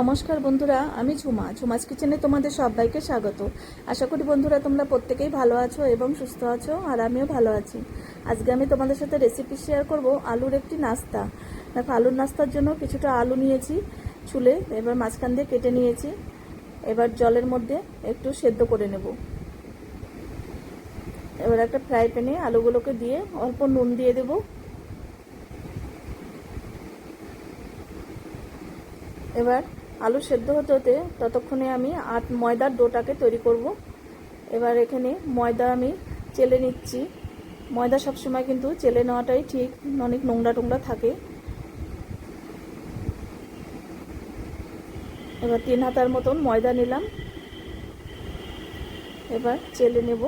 নমস্কার বন্ধুরা, আমি ঝুমা। ঝুমাস কিচেনে তোমাদের সবাইকে স্বাগত। আশা করি বন্ধুরা তোমরা প্রত্যেকেই ভালো আছো এবং সুস্থ আছো, আর আমিও ভালো আছি। আজকে আমি তোমাদের সাথে রেসিপি শেয়ার করব আলুর একটি নাস্তা। দেখো, আলুর নাস্তার জন্য কিছুটা আলু নিয়েছি ছুলে এবার মাঝখান দিয়ে কেটে নিয়েছি। এবার জলের মধ্যে একটু সেদ্ধ করে নেব। এবার একটা ফ্রাই প্যানে আলুগুলোকে দিয়ে অল্প নুন দিয়ে দেবো। এবার আলু সেদ্ধ হতে হতে ততক্ষণে আমি আট ময়দার ডোটাকে তৈরি করব। এবার এখানে ময়দা আমি চেলে নিচ্ছি। ময়দা সবসময় কিন্তু চেলে নেওয়াটাই ঠিক, অনেক নোংরা টোংরা থাকে। এবার তিন হাতার মতন ময়দা নিলাম। এবার চেলে নেব।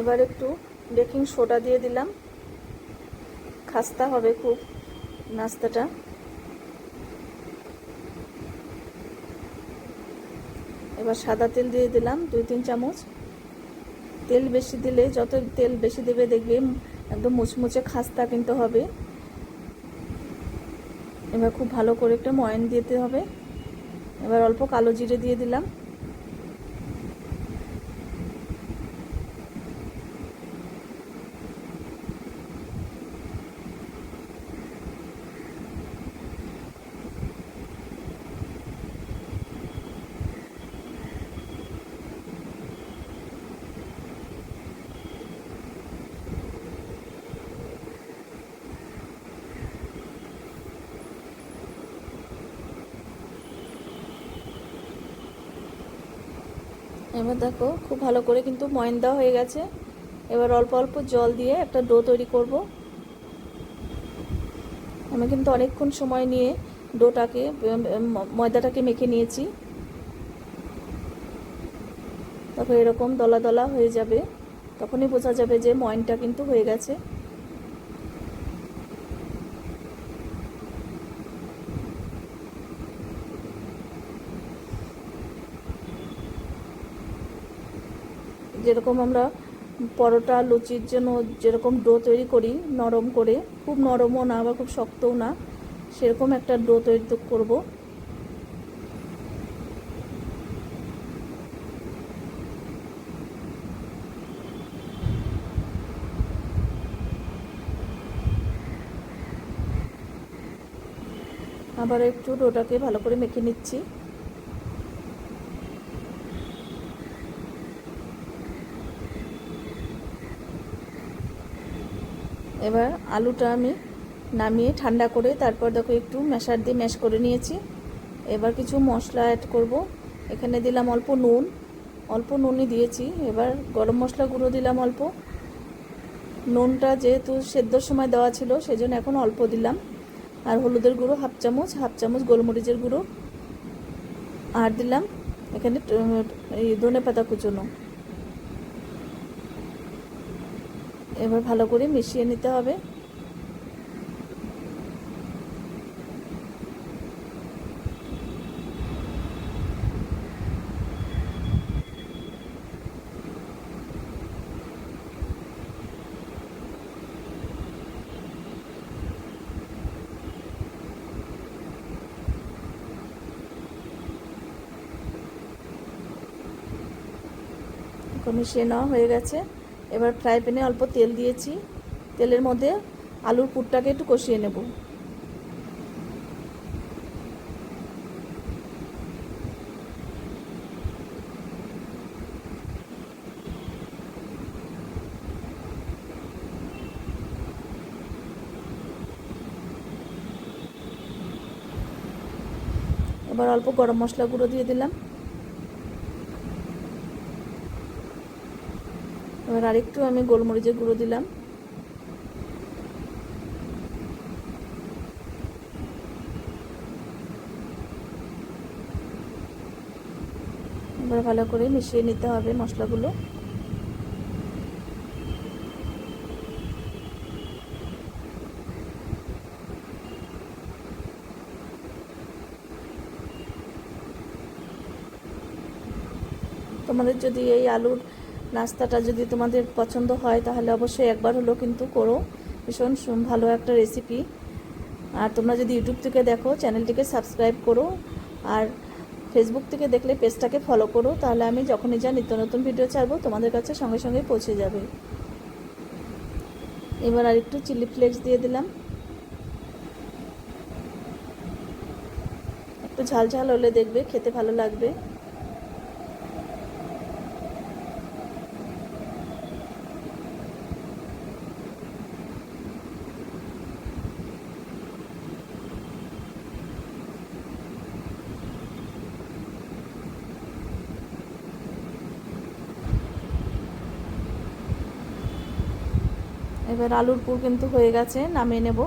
এবার একটু বেকিং সোডা দিয়ে দিলাম। খাস্তা হবে খুব নাস্তাটা। এবার সাদা তেল দিয়ে দিলাম দুই তিন চামচ। তেল বেশি দিলে যত তেল বেশি দেবে দেখবে একদম মুচমুচে খাস্তা কিন্তু হবে। এবার খুব ভালো করে একটা ময়ন দিতে হবে। এবার অল্প কালো জিরে দিয়ে দিলাম। এবার দেখো, খুব ভালো করে কিন্তু ময়ন দেওয়া হয়ে গেছে। এবার অল্প অল্প জল দিয়ে একটা ডো তৈরি করব। আমি কিন্তু অনেকক্ষণ সময় নিয়ে ডোটাকে ময়দাটাকে মেখে নিয়েছি। তারপর এরকম দলা দলা হয়ে যাবে। তখনই বোঝা যাবে যে ময়নটা কিন্তু হয়ে গেছে। যেরকম আমরা পরোটা, লুচির জন্য যেরকম ডো তৈরি করি, নরম করে, খুব নরমও না আবার খুব শক্তও না, সেরকম একটা ডো তৈরি করব। আবার একটু ডোটাকে ভালো করে মেখে নিচ্ছি। এবার আলুটা আমি নামিয়ে ঠান্ডা করে তারপর দেখো একটু ম্যাশার দিয়ে ম্যাশ করে নিয়েছি। এবার কিছু মশলা অ্যাড করব। এখানে দিলাম অল্প নুন। অল্প নুনই দিয়েছি। এবার গরম মশলা গুঁড়ো দিলাম অল্প। নুনটা যেহেতু সেদ্ধর সময় দেওয়া ছিল, সেজন্য এখন অল্প দিলাম। আর হলুদের গুঁড়ো হাফ চামচ হাফ চামচ গোলমরিচের গুঁড়ো। আর দিলাম এখানে ধনে পাতা কুচোনো। এবার ভালো করে মিশিয়ে নিতে হবে। মিশিয়ে নেওয়া হয়ে গেছে। এবার ফ্রাই প্যানে অল্প তেল দিয়েছি। তেলের মধ্যে আলুর পুরটাকে একটু কষিয়ে নেব। এবার অল্প গরম মশলা গুঁড়ো দিয়ে দিলাম। এবার আরেকটু আমি গোলমরিচের গুঁড়ো দিলাম। এবার ভালো করে মিশিয়ে নিতে হবে মশলাগুলো। তোমাদের যদি এই আলুর নাস্তাটা যদি তোমাদের পছন্দ হয়, তাহলে অবশ্যই একবার হলেও কিন্তু করো। ভীষণ ভালো একটা রেসিপি আর তোমরা যদি ইউটিউব থেকে দেখো, চ্যানেলটিকে সাবস্ক্রাইব করো। আর ফেসবুক থেকে দেখলে পেজটাকে ফলো করো। তাহলে আমি যখনই যা নিত্য নতুন ভিডিও ছাড়বো, তোমাদের কাছে সঙ্গে সঙ্গে পৌঁছে যাবে। এবার আর একটু চিলি ফ্লেক্স দিয়ে দিলাম। একটু ঝাল ঝাল হলে দেখবে, খেতে ভালো লাগবে। এবার আলুর পুর কিন্তু হয়ে গেছে, নামিয়ে নেব।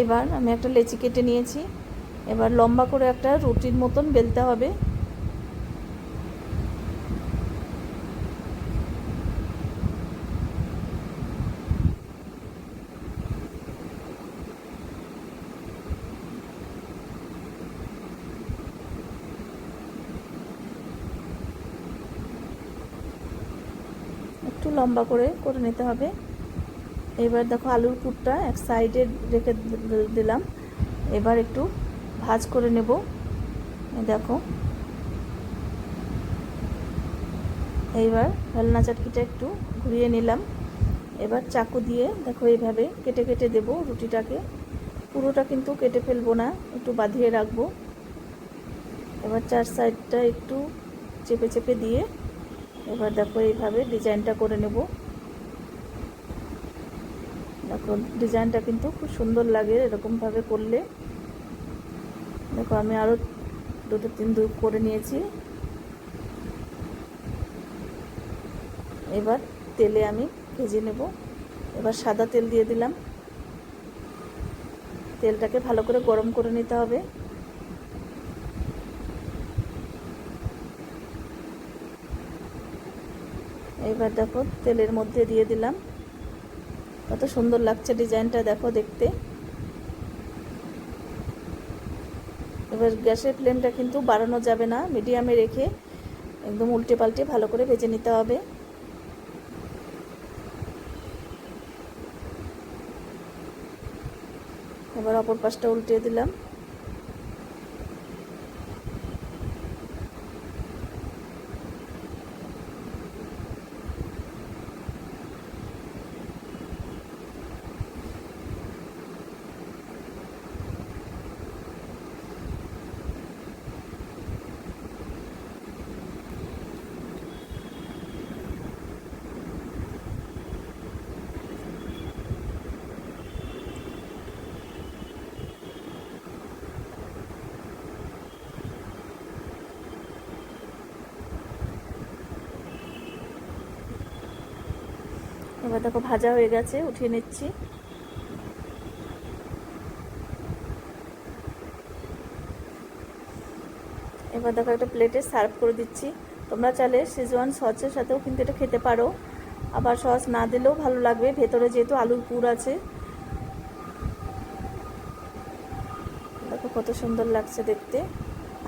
এবার আমি একটা লেচি কেটে নিয়েছি। এবার লম্বা করে একটা রুটির মতন বেলতে হবে। একটু লম্বা করে করে নিতে হবে। এবার দেখো আলুর পুরটা এক সাইডে রেখে দিলাম। এবার একটু ভাজ করে নেব। দেখো। এইবার হেলনা চাটকিটা একটু ঘুরিয়ে নিলাম। এবার চাকু দিয়ে দেখো এইভাবে কেটে কেটে দেব রুটিটাকে। পুরোটা কিন্তু কেটে ফেলব না, একটু বাঁধিয়ে রাখব। এবার চার সাইডটা একটু চেপে চেপে দিয়ে এবার দেখো এইভাবে ডিজাইনটা করে নেব। দেখো, ডিজাইনটা কিন্তু খুব সুন্দর লাগে এরকমভাবে করলে। দেখো, আমি আরও দুটো তিন দু করে নিয়েছি। এবার তেলে আমি ভেজে নেব। এবার সাদা তেল দিয়ে দিলাম। তেলটাকে ভালো করে গরম করে নিতে হবে। এবার দেখো তেলের মধ্যে দিয়ে দিলাম। কত সুন্দর লাগছে ডিজাইনটা দেখো দেখতে। এবার গ্যাসের ফ্লেমটা কিন্তু বাড়ানো যাবে না, মিডিয়ামে রেখে একদম উল্টে পাল্টে ভালো করে ভেজে নিতে হবে। এবার অপর পাশটা উল্টে দিলাম। এবার দেখো ভাজা হয়ে গেছে, উঠিয়ে নিচ্ছি। এবার দেখো একটা প্লেটে সার্ভ করে দিচ্ছি। তোমরা চাইলে শেজওয়ান সসের সাথেও কিন্তু এটা খেতে পারো। আবার সস না দিলেও ভালো লাগবে, ভেতরে যেহেতু আলুর পুর আছে। দেখো কত সুন্দর লাগছে দেখতে।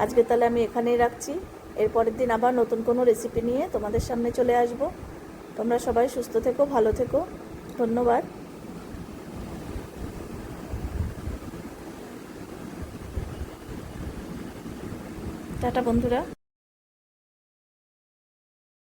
আজকে তাহলে আমি এখানেই রাখছি। এরপরের দিন আবার নতুন কোনো রেসিপি নিয়ে তোমাদের সামনে চলে আসব। তোমরা সবাই সুস্থ থেকো ভালো থেকো। ধন্যবাদ। টাটা বন্ধুরা।